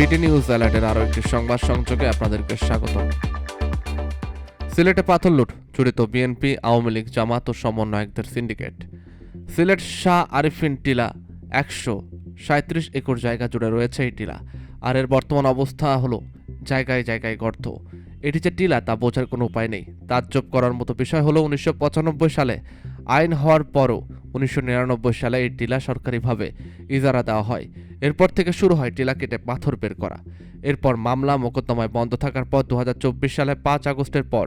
বিটি নিউজ অ্যালার্টের আরও একটি সংবাদ সংযোগে আপনাদেরকে স্বাগত। সিলেটে পাথর লুট, জড়িত বিএনপি, আওয়ামী লীগ, জামাত ও সমন্বয়কদের সিন্ডিকেট। সিলেট শাহ আরিফিন টিলা, একশো সাঁত্রিশ একর জায়গা জুড়ে রয়েছে এই টিলা। আর এর বর্তমান অবস্থা হলো জায়গায় জায়গায় গর্ত। এটি যে টিলা তা বোঝার কোনো উপায় নেই। তার তাজ্জব করার মতো বিষয় হলো উনিশশো পঁচানব্বই সালে আইন হওয়ার পরও উনিশশো নিরানব্বই সালে এই টিলা সরকারিভাবে ইজারা দেওয়া হয়। এরপর থেকে শুরু হয় টিলা কেটে পাথর বের করা। এরপর মামলা মোকদ্দমায় বন্ধ থাকার পর দুহাজার চব্বিশ সালে পাঁচ আগস্টের পর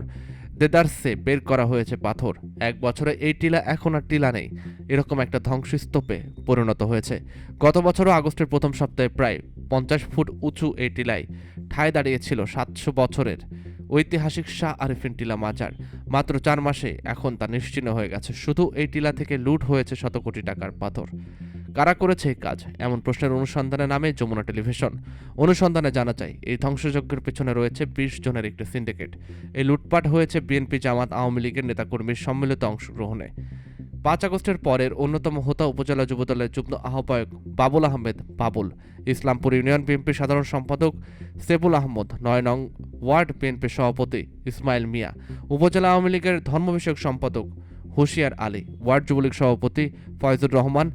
দেদারসে বের করা হয়েছে পাথর। এক বছরে এই টিলা এখন আর টিলা নেই। এরকম একটা ধ্বংসস্তূপে পরিণত হয়েছে। গত বছরও আগস্টের প্রথম সপ্তাহে প্রায় পঞ্চাশ ফুট উঁচু এই টিলায় ঠায় দাঁড়িয়েছিল সাতশো বছরের ঐতিহাসিক শাহ আরিফিন টিলা মাজার। মাত্র চার মাসে এখন তা নিশ্চিন্ন হয়ে গেছে। শুধু এই টিলা থেকে লুট হয়েছে শত কোটি টাকার পাথর। কারা করেছে এই কাজ? এমন প্রশ্নের অনুসন্ধানে নামে যমুনা টেলিভিশন। অনুসন্ধানে জানা যায়, এই ধ্বংসযজ্ঞের পেছনে রয়েছে বিশ জনের একটি সিন্ডিকেট। এই লুটপাট হয়েছে বিএনপি জামাত আওয়ামী লীগের নেতাকর্মীর সম্মিলিত অংশগ্রহণে। পাঁচ আগস্টের পরের অন্যতম হোতা উপজেলা যুবদলের যুগ্ম আহ্বায়ক বাবুল আহমেদ বাবুল, ইসলামপুর ইউনিয়ন বিএনপির সাধারণ সম্পাদক সেবুল আহমদ, নয় নং ওয়ার্ড বিএনপির সভাপতি ইসমাইল মিয়া, উপজেলা আওয়ামী লীগের ধর্ম বিষয়ক সম্পাদক হুশিয়ার আলী, ওয়ার্ড যুবলীগ সভাপতি ফয়জুর রহমান,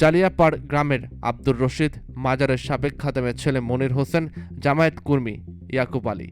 জালিয়াপাড় গ্রামের আব্দুর রশিদ, মাজারের সাবেক খাদেমের ছেলে মনির হোসেন, জামায়াত কর্মী ইয়াকুব আলী।